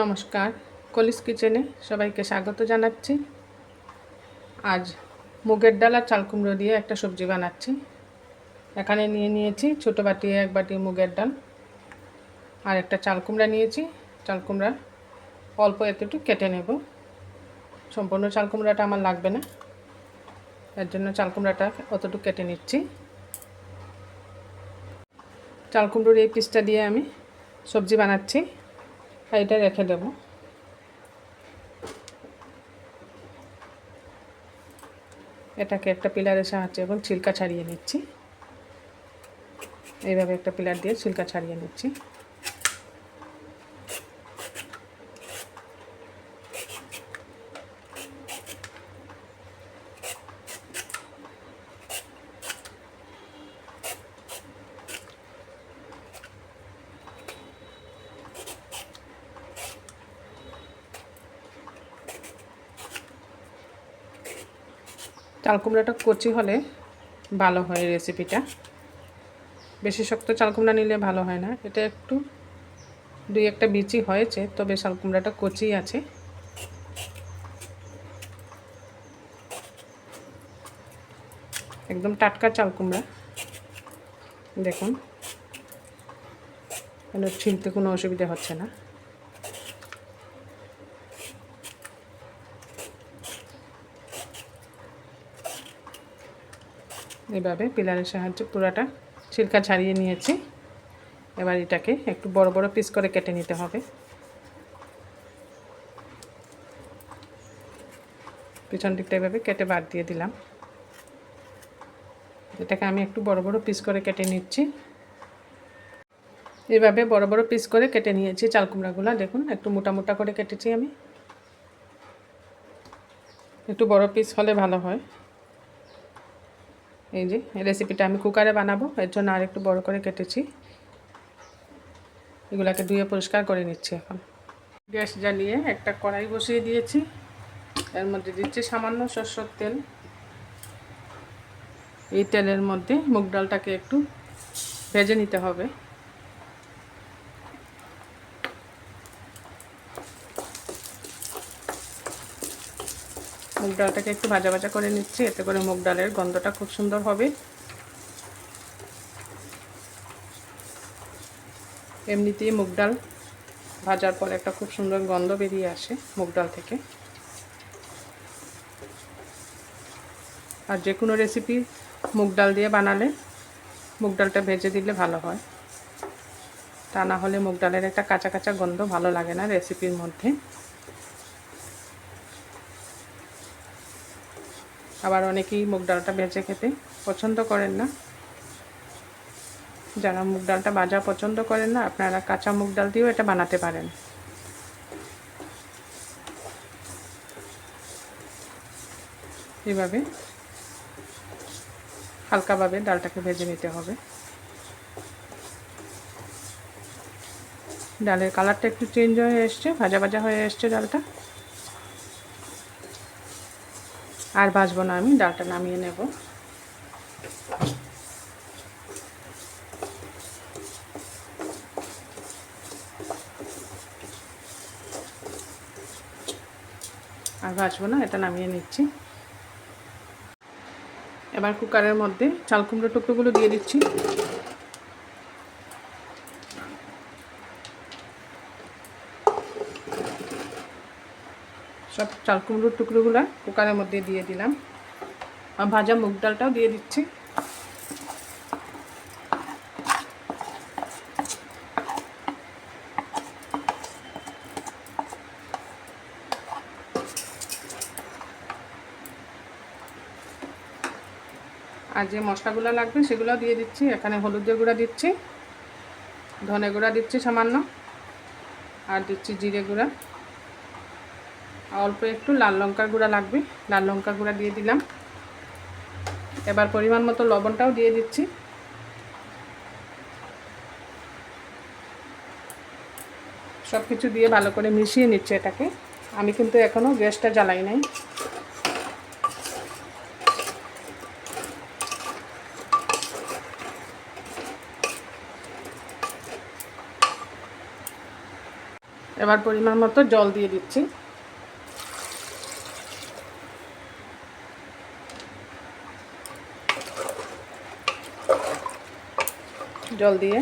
নমস্কার, কলিস কিচেনে সবাইকে স্বাগত জানাচ্ছি। আজ মুগের ডাল আর চাল কুমড়ো দিয়ে একটা সবজি বানাচ্ছি। এখানে নিয়ে নিয়েছি ছোটো বাটি, এক বাটি মুগের ডাল আর একটা চাল কুমড়া নিয়েছি। চাল কুমড়া অল্প এতটুকু কেটে নেব। সম্পূর্ণ চাল কুমড়াটা আমার লাগবে না। এর জন্য চাল কুমড়াটা অতটুকু কেটে নিচ্ছি। চাল কুমড়োর এই পিসটা দিয়ে আমি সবজি বানাচ্ছি। এটা রেখে দেব। এটাকে একটা পিলারের সাহায্যে এবং ছিলকা ছাড়িয়ে নিচ্ছি। এইভাবে একটা পিলার দিয়ে ছিলকা ছাড়িয়ে নিচ্ছি। চাল কুমড়াটা কচি হলে ভালো হয় রেসিপিটা বেশি শক্ত চাল কুমড়া নিলে ভালো হয় না। এটা একটু দুই একটা বিচি হয়েছে, তবে চাল কুমড়াটা কচি আছে। একদম টাটকা চাল কুমড়া দেখুন ছিলতে কোনো অসুবিধা হচ্ছে না। এভাবে পিলারের সাহায্যে পুরাটা ছিলকা ছাড়িয়ে নিয়েছি। এবার এটাকে একটু বড় বড় পিস করে কেটে নিতে হবে। পিছন দিকটা এভাবে কেটে বাদ দিয়ে দিলাম। এটাকে আমি একটু বড় বড় পিস করে কেটে নিচ্ছি। এভাবে বড় বড় পিস করে কেটে নিয়েছি চাল কুমড়াগুলো। দেখুন, একটু মোটা মোটা করে কেটেছি আমি। একটু বড় পিস হলে ভালো হয়। এই যে রেসিপিটা আমি কুকারে বানাবো, এর জন্য আর একটু বড় করে কেটেছি। এগুলাকে ধুয়ে পরিষ্কার করে নিচ্ছি এখন। গ্যাস জ্বালিয়ে একটা কড়াই বসিয়ে দিয়েছি। এর মধ্যে দিচ্ছি সামান্য সরষের তেল। এই তেলের মধ্যে মুগ ডালটাকে একটু ভেজে নিতে হবে। মুগ ডালটাকে একটু ভাজা ভাজা করে নিচ্ছি, এতে করে মুগ ডালের গন্ধটা খুব সুন্দর হবে। এমনিতেই মুগ ডাল ভাজার পর একটা খুব সুন্দর গন্ধ বেরিয়ে আসে মুগ ডাল থেকে। আর যে কোনো রেসিপি মুগ ডাল দিয়ে বানালে মুগ ডালটা ভেজে দিলে ভালো হয়। তা না হলে মুগ ডালের একটা কাঁচা কাঁচা গন্ধ ভালো লাগে না রেসিপির মধ্যে। আবার অনেকেই মুগ ডালটা ভেজে খেতে পছন্দ করেন না। যারা মুগ ডালটা ভাজা পছন্দ করেন না, আপনারা কাঁচা মুগ ডাল দিয়েও এটা বানাতে পারেন। এভাবে হালকাভাবে ডালটাকে ভেজে নিতে হবে। ডালের কালারটা একটু চেঞ্জ হয়ে এসছে, ভাজা ভাজা হয়ে এসছে ডালটা। আর ভাজবো না আমি, ডালটা নামিয়ে নেব। আর ভাজবো না, এটা নামিয়ে নিচ্ছি। এবার কুকারের মধ্যে চাল কুমড়ো টুকরোগুলো দিয়ে দিচ্ছি। সব চাল কুমড়োর টুকরোগুলো কুকারের মধ্যে দিয়ে দিলাম। আর ভাজা মুগ ডালটাও দিয়ে দিচ্ছি। আর যে মশলাগুলো লাগবে সেগুলো দিয়ে দিচ্ছি। এখানে হলুদের গুঁড়া দিচ্ছি। ধনে গুঁড়া দিচ্ছি সামান্য। আর দিচ্ছি জিরে গুঁড়া। অল্প একটু লাল লঙ্কার গুঁড়া লাগবে। লাল লঙ্কার গুঁড়া দিয়ে দিলাম। এবার পরিমাণ মতো লবণটাও দিয়ে দিচ্ছি। সব কিছু দিয়ে ভালো করে মিশিয়ে নিচ্ছে এটাকে। আমি কিন্তু এখনও গ্যাসটা জ্বালাই নাই। এবার পরিমাণ মতো জল দিয়ে দিচ্ছি। জল দিয়ে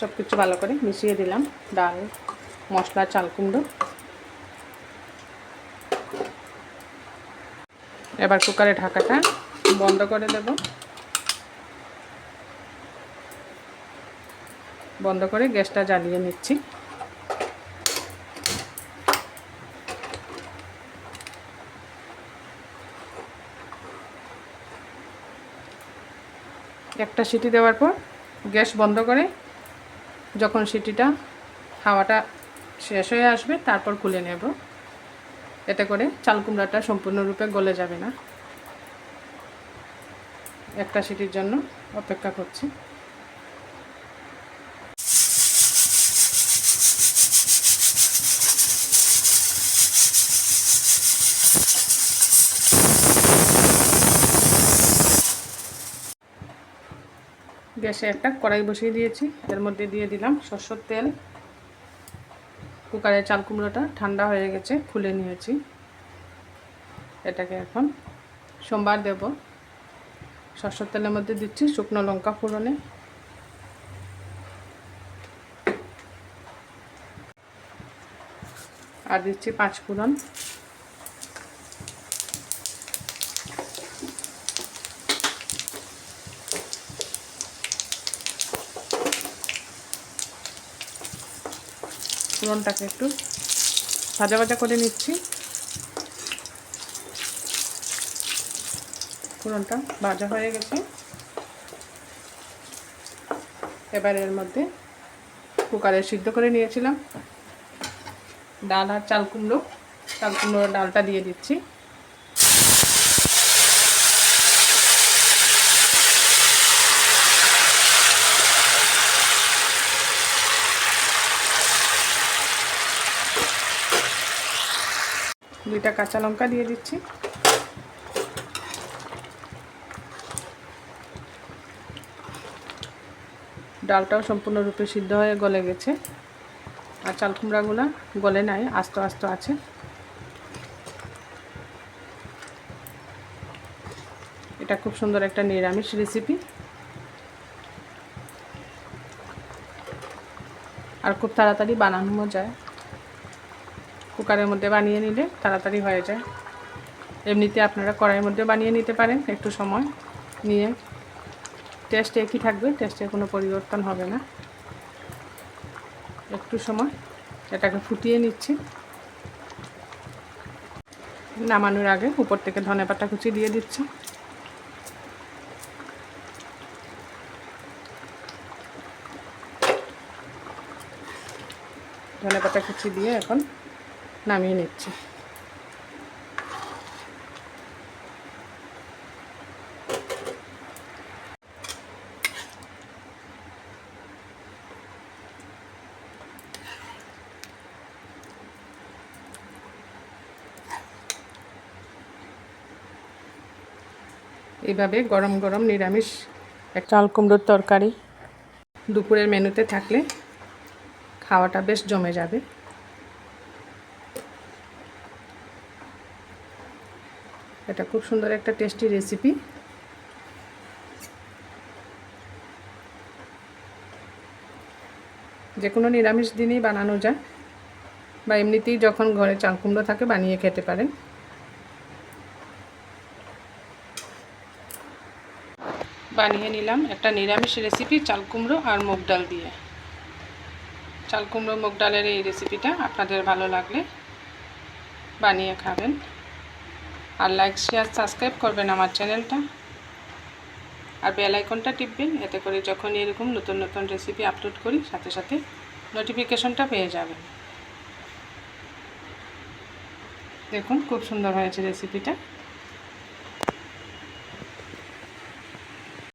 সব কিছু ভালো করে মিশিয়ে দিলাম। ডাল, মশলা, চাল কুমড়ো। এবার কুকারে ঢাকাটা বন্ধ করে দেব। বন্ধ করে গ্যাসটা জ্বালিয়ে নিচ্ছি। একটা সিটি দেওয়ার পর গ্যাস বন্ধ করে যখন সিটিটা হাওয়াটা শেষ হয়ে আসবে, তারপর খুলে নেব। এতে করে চাল কুমড়াটা সম্পূর্ণরূপে গলে যাবে না। একটা সিটির জন্য অপেক্ষা করছি। গ্যাসে একটা কড়াই বসিয়ে দিয়েছি। এর মধ্যে দিয়ে দিলাম সরষের তেল। কুকারে চাল কুমড়োটা ঠান্ডা হয়ে গেছে, খুলে নিয়েছি। এটাকে এখন সোমবার দেব। সরষের তেলের মধ্যে দিচ্ছি শুকনো লঙ্কা ফোড়নে। আর দিচ্ছি পাঁচ ফোড়ন ফোড়নটাকে একটু ভাজা ভাজা করে নিচ্ছি। ফোড়নটা ভাজা হয়ে গেছে। এবার এর মধ্যে কুকারে সিদ্ধ করে নিয়েছিলাম। ডাল আর চাল কুমড়ো। চাল কুমড়োর ডালটা দিয়ে দিচ্ছি। দুইটা কাঁচা লঙ্কা দিয়ে দিচ্ছি। ডালটাও সম্পূর্ণরূপে সিদ্ধ হয়ে গলে গেছে। আর চাল কুমড়াগুলো গলে নাই, আস্ত আস্ত আছে। এটা খুব সুন্দর একটা নিরামিষ রেসিপি। আর খুব তাড়াতাড়ি বানানো যায়। কুকারের মধ্যে বানিয়ে নিলে তাড়াতাড়ি হয়ে যায়। এমনিতে আপনারা কড়াইয়ের মধ্যে বানিয়ে নিতে পারেন একটু সময় নিয়ে। টেস্ট একই থাকবে, টেস্টে কোনো পরিবর্তন হবে না। একটু সময়, এটাকে ফুটিয়ে নিচ্ছি। নামানোর আগে উপর থেকে ধনে পাতা কুচি দিয়ে দিচ্ছি। ধনে পাতা কুচি দিয়ে এখন নামিয়ে নিচ্ছি। এইভাবে গরম গরম নিরামিষ এক চাল কুমড়োর তরকারি দুপুরের মেনুতে থাকলে খাওয়াটা বেশ জমে যাবে। এটা খুব সুন্দর একটা টেস্টি রেসিপি যে কোনো নিরামিষ দিনেই বানানো যায়, বা এমনিতেই যখন ঘরে চাল কুমড়ো থাকে বানিয়ে খেতে পারেন। বানিয়ে নিলাম একটা নিরামিষ রেসিপি চাল কুমড়ো আর মুগ ডাল দিয়ে। চাল কুমড়ো, মুগ ডালের এই রেসিপিটা আপনাদের ভালো লাগলে বানিয়ে খাবেন। আর লাইক শেয়ার সাবস্ক্রাইব করবেন আমার চ্যানেলটা আর বেল আইকনটা টিপবেন, এতে করে যখন এরকম নতুন নতুন রেসিপি আপলোড করি, সাথে সাথে নোটিফিকেশনটা পেয়ে যাবেন। দেখুন, খুব সুন্দর হয়েছে রেসিপিটা